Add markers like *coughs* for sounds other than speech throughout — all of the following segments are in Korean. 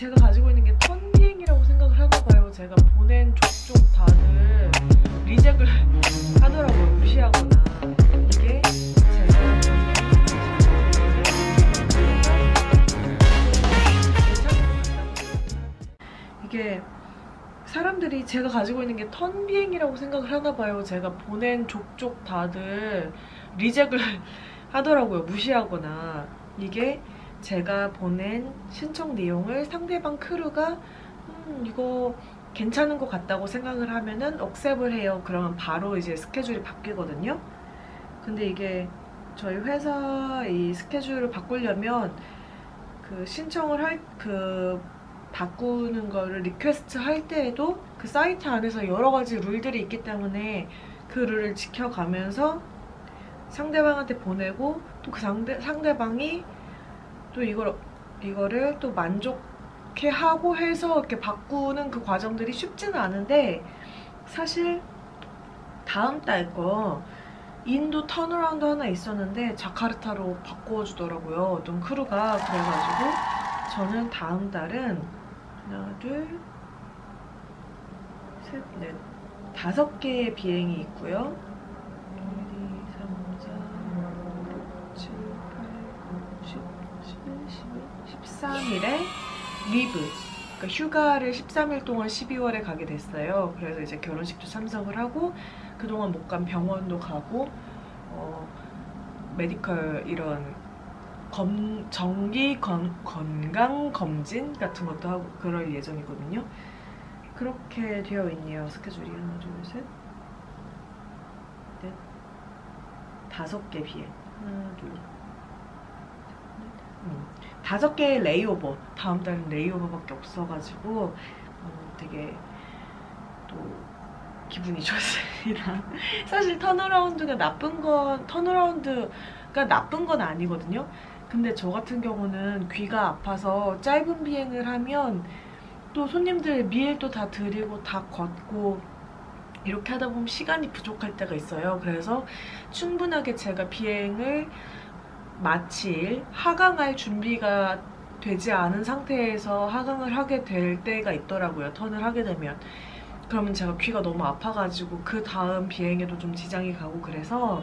제가 가지고 있는 게 턴 비행이라고 생각을 하나 봐요. 제가 보낸 족족 다들 리젝을 하더라고요. 무시하거나. 이게 이게 사람들이 제가 가지고 있는 게 턴 비행이라고 생각을 하나 봐요. 제가 보낸 족족 다들 리젝을 하더라고요. 무시하거나. 이게 제가 보낸 신청 내용을 상대방 크루가 음, 이거 괜찮은 것 같다고 생각을 하면은 억셉을 해요. 그러면 바로 이제 스케줄이 바뀌거든요. 근데 이게 저희 회사 이 스케줄을 바꾸려면 그 신청을 할 그 바꾸는 거를 리퀘스트 할 때에도 그 사이트 안에서 여러 가지 룰들이 있기 때문에 그 룰을 지켜가면서 상대방한테 보내고 또 그 상대, 상대방이 또 이걸 이거를 또 만족해 하고 해서 이렇게 바꾸는 그 과정들이 쉽지는 않은데 사실 다음 달 거 인도 턴어라운드 하나 있었는데 자카르타로 바꾸어 주더라고요. 어떤 크루가 그래가지고 저는 다음 달은 하나 둘 셋, 넷, 다섯 개의 비행이 있고요. 13일에 리브 그러니까 휴가를 13일 동안 12월에 가게 됐어요. 그래서 이제 결혼식도 참석을 하고 그동안 못 간 병원도 가고 어, 메디컬 이런 검, 정기 건, 건강 검진 같은 것도 하고 그럴 예정이거든요. 그렇게 되어 있네요. 스케줄이 하나, 둘, 셋, 넷, 다섯 개 비행. 하나, 둘, 음. 다섯 개의 레이오버. 다음 달은 레이오버밖에 없어가지고 어, 되게 또 기분이 *laughs* 좋습니다. 사실 턴어라운드가 나쁜 건 턴어라운드가 나쁜 건 아니거든요. 근데 저 같은 경우는 귀가 아파서 짧은 비행을 하면 또 손님들 미일도 다 드리고 다 걷고 이렇게 하다 보면 시간이 부족할 때가 있어요. 그래서 충분하게 제가 비행을 마칠 하강할 준비가 되지 않은 상태에서 하강을 하게 될 때가 있더라고요. 턴을 하게 되면. 그러면 제가 귀가 너무 아파가지고 그 다음 비행에도 좀 지장이 가고 그래서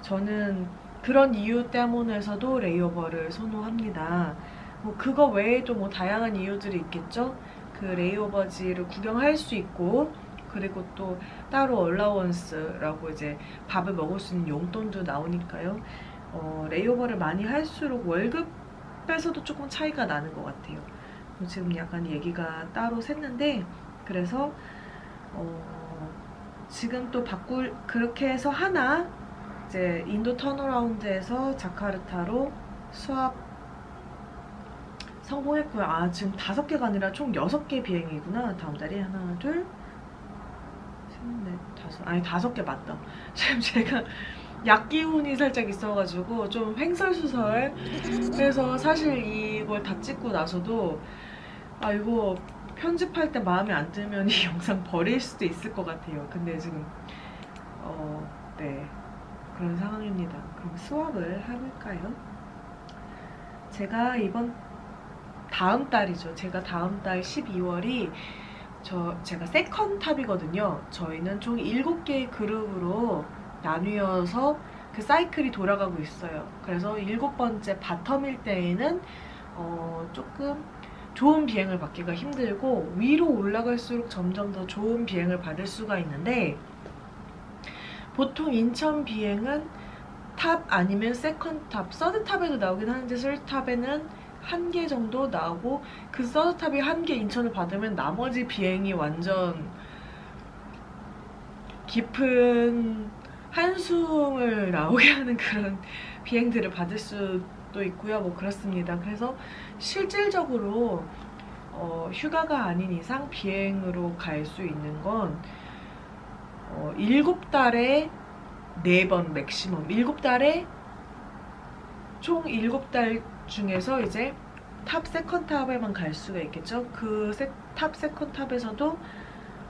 저는 그런 이유 때문에서도 레이오버를 선호합니다. 뭐 그거 외에도 뭐 다양한 이유들이 있겠죠. 그 레이오버지를 구경할 수 있고 그리고 또 따로 얼라원스라고 이제 밥을 먹을 수 있는 용돈도 나오니까요. 어, 레이오버를 많이 할수록 월급에서도 조금 차이가 나는 것 같아요. 뭐 지금 약간 얘기가 따로 샜는데 그래서 어, 지금 또 바꿀 그렇게 해서 하나 이제 인도 턴어라운드에서 자카르타로 수압 성공했고요. 아 지금 다섯 개가 아니라 총 여섯 개 비행이구나. 다음 달에 하나, 둘, 셋, 넷, 다섯. 아니 다섯 개 맞다. *laughs* 지금 제가 약 기운이 살짝 있어가지고 좀 횡설수설. 그래서 사실 이걸 다 찍고 나서도 아 이거 편집할 때 마음에 안 들면 이 영상 버릴 수도 있을 것 같아요. 근데 지금 어, 네 그런 상황입니다. 그럼 수업을 해볼까요? 제가 이번 다음 달이죠. 제가 다음 달 12월이 저 제가 세컨 탑이거든요. 저희는 총 7개의 그룹으로 나뉘어서 그 사이클이 돌아가고 있어요. 그래서 일곱 번째 바텀일 때에는 어, 조금 좋은 비행을 받기가 힘들고 위로 올라갈수록 점점 더 좋은 비행을 받을 수가 있는데 보통 인천 비행은 탑 아니면 세컨 탑, 서드 탑에도 나오긴 하는데 서드 탑에는 한 개 정도 나오고 그 서드 탑이 한 개 인천을 받으면 나머지 비행이 완전 깊은 한숨을 나오게 *laughs* 하는 그런 비행들을 받을 수도 있고요. 뭐 그렇습니다. 그래서 실질적으로 어, 휴가가 아닌 이상 비행으로 갈 수 있는 건 어, 7달에 4번 맥시멈 7달에 총 7달 중에서 이제 탑 세컨 탑에만 갈 수가 있겠죠. 그 탑 세컨 탑에서도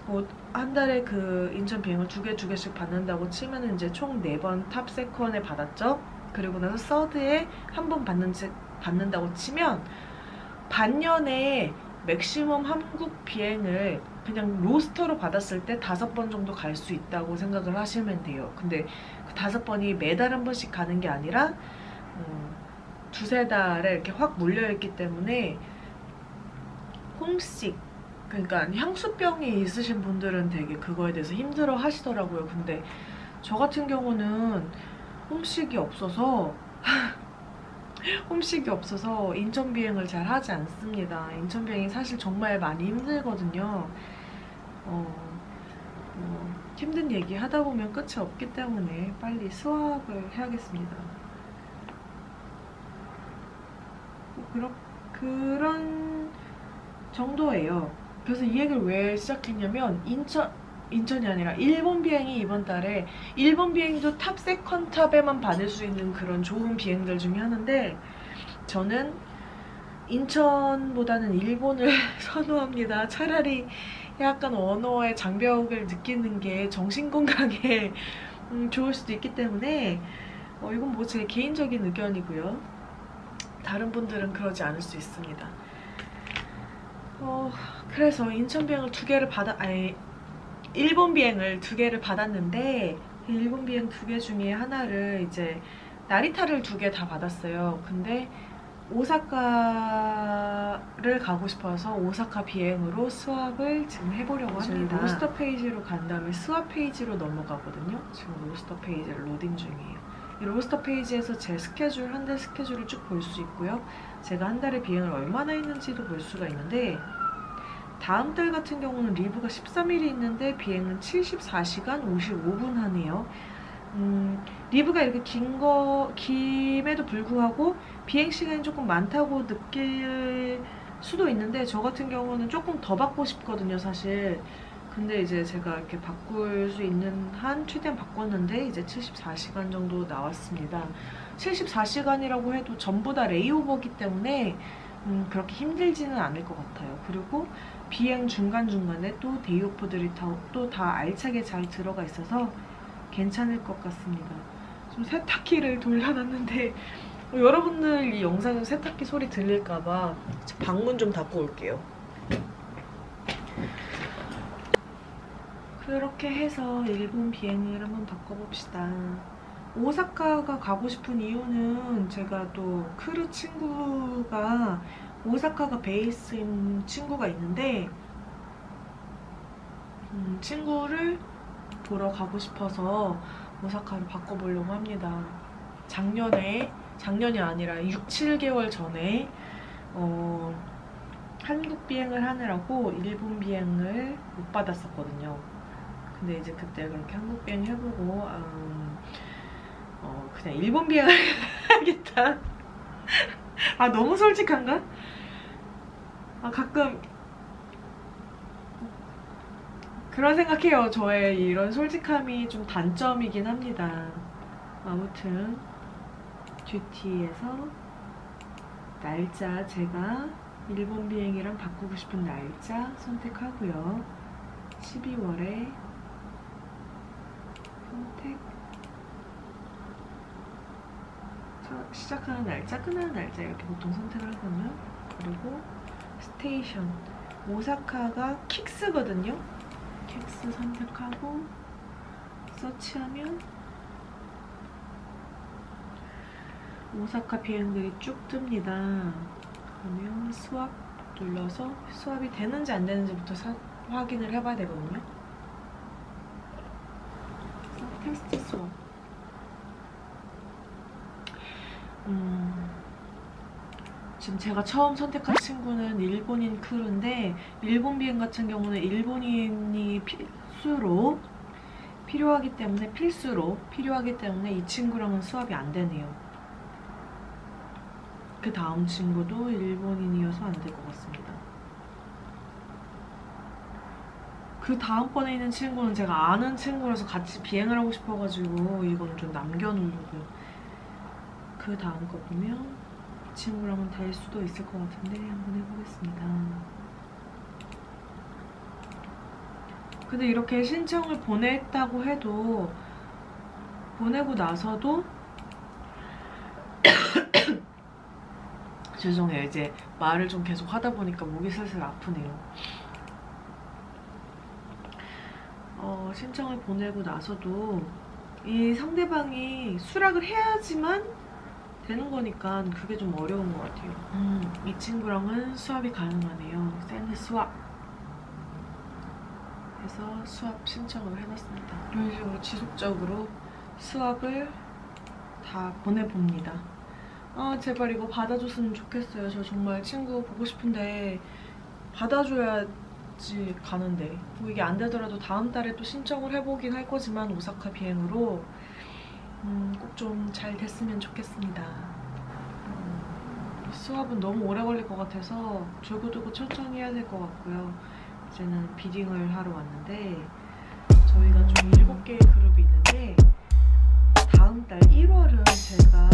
뭐 한 달에 그 인천 비행을 두 개 두 개씩 받는다고 치면은 이제 총 네 번 탑 세컨에 받았죠. 그리고 나서 서드에 한 번 받는 받는다고 치면 반년에 맥시멈 한국 비행을 그냥 로스터로 받았을 때 다섯 번 정도 갈 수 있다고 생각을 하시면 돼요. 근데 그 다섯 번이 매달 한 번씩 가는 게 아니라 어, 두세 달에 이렇게 확 몰려있기 때문에 홈식 그러니까 향수병이 있으신 분들은 되게 그거에 대해서 힘들어 하시더라고요. 근데 저 같은 경우는 홈식이 없어서 *laughs* 홈식이 없어서 인천 비행을 잘 하지 않습니다. 인천 비행이 사실 정말 많이 힘들거든요. 어, 어, 힘든 얘기 하다 보면 끝이 없기 때문에 빨리 수학을 해야겠습니다. 뭐 그런 그런 정도예요. 그래서 이 얘기를 왜 시작했냐면 인천 인천이 아니라 일본 비행이 이번 달에 일본 비행도 탑 세컨 탑에만 받을 수 있는 그런 좋은 비행들 중에 하나인데 저는 인천보다는 일본을 *laughs* 선호합니다. 차라리 약간 언어의 장벽을 느끼는 게 정신 건강에 *laughs* 음, 좋을 수도 있기 때문에 어, 이건 뭐 제 개인적인 의견이고요. 다른 분들은 그러지 않을 수 있습니다. 어, 그래서 인천 비행을 두 개를 받아 아니 일본 비행을 두 개를 받았는데 일본 비행 두 개 중에 하나를 이제 나리타를 두 개 다 받았어요. 근데 오사카를 가고 싶어서 오사카 비행으로 수업을 지금 해보려고 합니다. 로스터 페이지로 간 다음에 수업 페이지로 넘어가거든요. 지금 로스터 페이지를 로딩 중이에요. 이 로스터 페이지에서 제 스케줄, 한 달 스케줄을 쭉 볼 수 있고요. 제가 한 달에 비행을 얼마나 했는지도 볼 수가 있는데 다음 달 같은 경우는 리브가 13일이 있는데 비행은 74시간 55분 하네요. 음, 리브가 이렇게 긴 거, 김에도 불구하고 비행 시간이 조금 많다고 느낄 수도 있는데 저 같은 경우는 조금 더 받고 싶거든요, 사실. 근데 이제 제가 이렇게 바꿀 수 있는 한 최대한 바꿨는데 이제 74시간 정도 나왔습니다. 74시간이라고 해도 전부 다 레이오버기 때문에 음, 그렇게 힘들지는 않을 것 같아요. 그리고 비행 중간중간에 또 데이오프들이 또 다 알차게 잘 들어가 있어서 괜찮을 것 같습니다. 좀 세탁기를 돌려놨는데 어, *laughs* 여러분들 이 영상에 세탁기 소리 들릴까봐 방문 좀 닫고 올게요. 그렇게 해서 일본 비행을 한번 바꿔봅시다. 오사카가 가고 싶은 이유는 제가 또 크루 친구가 오사카가 베이스인 친구가 있는데 음, 친구를 보러 가고 싶어서 오사카를 바꿔보려고 합니다. 작년에 작년이 아니라 6, 7개월 전에 어, 한국 비행을 하느라고 일본 비행을 못 받았었거든요. 근데 이제 그때 그렇게 한국 비행 해보고 음, 어, 그냥 일본 비행을 *laughs* 하겠다. 아 너무 솔직한가? 아 가끔 그런 생각해요. 저의 이런 솔직함이 좀 단점이긴 합니다. 아무튼 듀티에서 날짜 제가 일본 비행이랑 바꾸고 싶은 날짜 선택하고요. 12월에 선택. 시작하는 날짜, 끝나는 날짜 이렇게 보통 선택을 하거든요. 그리고 스테이션. 오사카가 킥스거든요. 킥스 선택하고 서치하면 오사카 비행들이 쭉 뜹니다. 그러면 수압 눌러서 수압이 되는지 안 되는지부터 사, 확인을 해봐야 되거든요 수압 음, 지금 제가 처음 선택한 친구는 일본인 크루인데 일본 비행 같은 경우는 일본인이 필수로 필요하기 때문에 필수로 필요하기 때문에 이 친구랑은 수업이 안 되네요. 그 다음 친구도 일본인이어서 안 될 것 같습니다. 그 다음번에 있는 친구는 제가 아는 친구라서 같이 비행을 하고 싶어가지고 이건 좀 남겨놓으려고요. 그 다음 거 보면 친구랑은 될 수도 있을 것 같은데 한번 해보겠습니다. 근데 이렇게 신청을 보냈다고 해도 *coughs* 죄송해요. 이제 말을 좀 계속 하다 보니까 목이 슬슬 아프네요. 어, 신청을 보내고 나서도 이 상대방이 수락을 해야지만 되는 거니까 그게 좀 어려운 것 같아요. 음, 이 친구랑은 수합이 가능하네요. 샌드 수합. 해서 수합 신청을 해놨습니다. 이런 식으로 지속적으로 수합을 다 보내봅니다. 아 제발 이거 받아줬으면 좋겠어요. 저 정말 친구 보고 싶은데 받아줘야 지 가는데 뭐 이게 안 되더라도 다음 달에 또 신청을 해보긴 할 거지만 오사카 비행으로 음, 꼭 좀 잘 됐으면 좋겠습니다. 음, 수업은 너무 오래 걸릴 것 같아서 두고두고 천천히 해야 될 것 같고요. 이제는 비딩을 하러 왔는데 저희가 좀 일곱 개의 그룹이 있는데 다음 달 1월은 제가